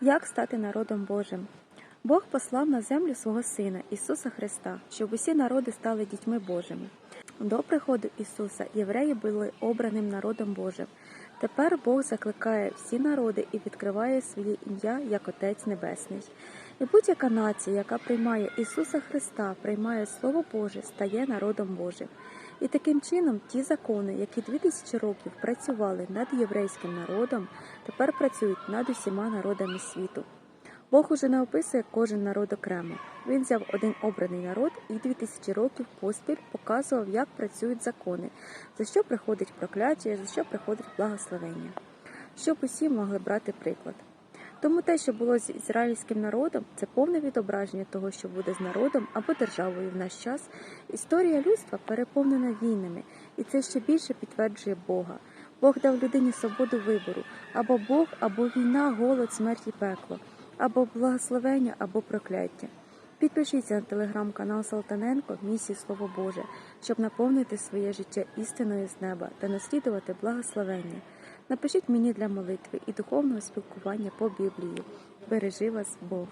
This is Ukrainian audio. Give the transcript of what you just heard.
Як стати народом Божим? Бог послав на землю свого Сина Ісуса Христа, щоб усі народи стали дітьми Божими. До приходу Ісуса євреї були обраним народом Божим. Тепер Бог закликає всі народи і відкриває своє ім'я як Отець Небесний. І будь-яка нація, яка приймає Ісуса Христа, приймає Слово Боже, стає народом Божим. І таким чином ті закони, які дві тисячі років працювали над єврейським народом, тепер працюють над усіма народами світу. Бог уже не описує кожен народ окремо. Він взяв один обраний народ і дві тисячі років поспіль показував, як працюють закони, за що приходить прокляття, за що приходить благословення, щоб усі могли брати приклад. Тому те, що було з ізраїльським народом, це повне відображення того, що буде з народом або державою в наш час. Історія людства переповнена війнами, і це ще більше підтверджує Бога. Бог дав людині свободу вибору або Бог, або війна, голод, смерть і пекло, або благословення, або прокляття. Підпишіться на телеграм-канал Салтаненко Місії Слово Боже, щоб наповнити своє життя істиною з неба та наслідувати благословення. Напишіть мені для молитви і духовного спілкування по Біблії. Бережи вас Бог!